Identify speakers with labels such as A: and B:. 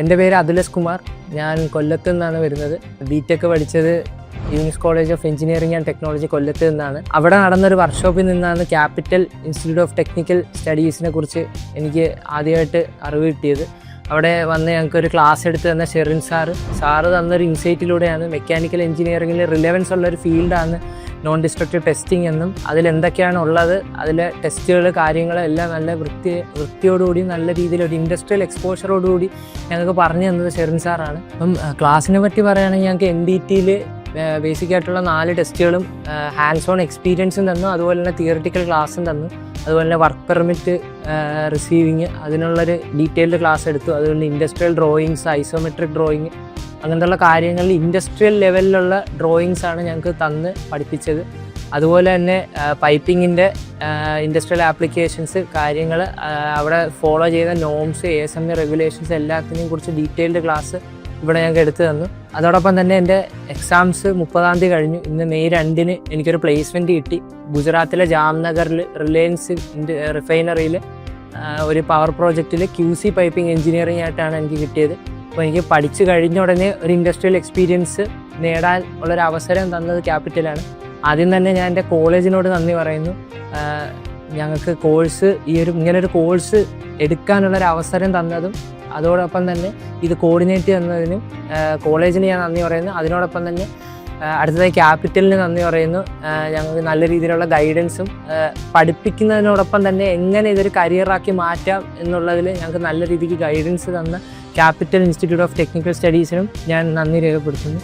A: എന്റെ പേര് അതുലസ് കുമാർ. ഞാൻ കൊല്ലത്ത് നിന്നാണ് വരുന്നത്. ബി ടെക് പഠിച്ചത് Younus college of engineering and technology കൊല്ലത്ത് നിന്നാണ്. അവിടെ നടന്നൊരു വർക്ക്ഷോപ്പിൽ നിന്നാണ് ക്യാപിറ്റൽ ഇൻസ്റ്റിറ്റ്യൂട്ട് ഓഫ് ടെക്നിക്കൽ സ്റ്റഡീസിനെ കുറിച്ച് എനിക്ക് ആദ്യമായിട്ട് അറിവ് കിട്ടിയത്. അവിടെ വന്ന് ഞങ്ങൾക്കൊരു ക്ലാസ് എടുത്ത് തന്ന ഷെറിൻ സാറ്. സാറ് തന്നൊരു ഇൻസൈറ്റിലൂടെയാണ് മെക്കാനിക്കൽ എഞ്ചിനീയറിംഗിൽ റിലവൻസ് ഉള്ള ഒരു ഫീൽഡാണ് നോൺ ഡിസ്ട്രക്റ്റീവ് ടെസ്റ്റിംഗ് എന്നും അതിലെന്തൊക്കെയാണ് ഉള്ളത് അതിലെ ടെസ്റ്റുകൾ കാര്യങ്ങൾ എല്ലാം നല്ല വൃത്തി വൃത്തിയോടുകൂടി നല്ല രീതിയിൽ ഒരു ഇൻഡസ്ട്രിയൽ എക്സ്പോഷറോടുകൂടി ഞങ്ങൾക്ക് പറഞ്ഞു തന്നത് ഷെറിൻ സാറാണ്. അപ്പം ക്ലാസ്സിനെ പറ്റി പറയുകയാണെങ്കിൽ ഞങ്ങൾക്ക് എൻ ഡി ടിയിൽ ബേസിക് ആയിട്ടുള്ള നാല് ടെസ്റ്റുകളും ഹാൻഡ്സ് ഓൺ എക്സ്പീരിയൻസും തന്നു. അതുപോലെ തന്നെ തിയറിറ്റിക്കൽ ക്ലാസ്സും തന്നു. അതുപോലെ തന്നെ വർക്ക് പെർമിറ്റ് റിസീവിങ് അതിനുള്ളൊരു ഡീറ്റെയിൽഡ് ക്ലാസ് എടുത്തു. അതുപോലെ ഇൻഡസ്ട്രിയൽ ഡ്രോയിങ്സ് ഐസോമെട്രിക് ഡ്രോയിങ് അങ്ങനത്തുള്ള കാര്യങ്ങളിൽ ഇൻഡസ്ട്രിയൽ ലെവലിലുള്ള ഡ്രോയിങ്സ് ആണ് ഞങ്ങൾക്ക് തന്ന് പഠിപ്പിച്ചത്. അതുപോലെ തന്നെ പൈപ്പിങ്ങിന്റെ ഇൻഡസ്ട്രിയൽ ആപ്ലിക്കേഷൻസ് കാര്യങ്ങൾ അവിടെ ഫോളോ ചെയ്ത norms A S M A regulations എല്ലാത്തിനെയും കുറിച്ച് ഡീറ്റെയിൽഡ് ക്ലാസ് ഇവിടെ ഞങ്ങൾക്ക് എടുത്തു തന്നു. അതോടൊപ്പം തന്നെ എന്റെ എക്സാംസ് മുപ്പതാം തീയതി കഴിഞ്ഞു. ഇന്ന് മെയ് രണ്ടിന് എനിക്കൊരു പ്ലേസ്മെന്റ് കിട്ടി. ഗുജറാത്തിലെ ജാംനഗറിൽ റിലയൻസ് റിഫൈനറിയിൽ ഒരു പവർ പ്രോജക്റ്റിൽ ക്യു സി പൈപ്പിംഗ് എഞ്ചിനീയറിംഗ് ആയിട്ടാണ് എനിക്ക് കിട്ടിയത്. അപ്പോൾ എനിക്ക് പഠിച്ചു കഴിഞ്ഞ ഉടനെ ഒരു ഇൻഡസ്ട്രിയൽ എക്സ്പീരിയൻസ് നേടാൻ ഉള്ളൊരു അവസരം തന്നത് ക്യാപിറ്റലാണ് ആദ്യം തന്നെ ഞാൻ എന്റെ കോളേജിനോട് നന്ദി പറയുന്നു. ഞങ്ങൾക്ക് കോഴ്സ് ഈ ഒരു ഇങ്ങനൊരു കോഴ്സ് എടുക്കാനുള്ളൊരു അവസരം തന്നതും അതോടൊപ്പം തന്നെ ഇത് കോർഡിനേറ്റ് ചെയ്യുന്നതിനും കോളേജിന് ഞാൻ നന്ദി പറയുന്നു. അതിനോടൊപ്പം തന്നെ അടുത്തതായി ക്യാപിറ്റലിന് നന്ദി പറയുന്നു. ഞങ്ങൾക്ക് നല്ല രീതിയിലുള്ള ഗൈഡൻസും പഠിപ്പിക്കുന്നതിനോടൊപ്പം തന്നെ എങ്ങനെ ഇതൊരു കരിയറാക്കി മാറ്റാം എന്നുള്ളതിൽ ഞങ്ങൾക്ക് നല്ല രീതിക്ക് ഗൈഡൻസ് തന്ന ക്യാപിറ്റൽ ഇൻസ്റ്റിറ്റ്യൂട്ട് ഓഫ് ടെക്നിക്കൽ സ്റ്റഡീസിനും ഞാൻ നന്ദി രേഖപ്പെടുത്തുന്നു.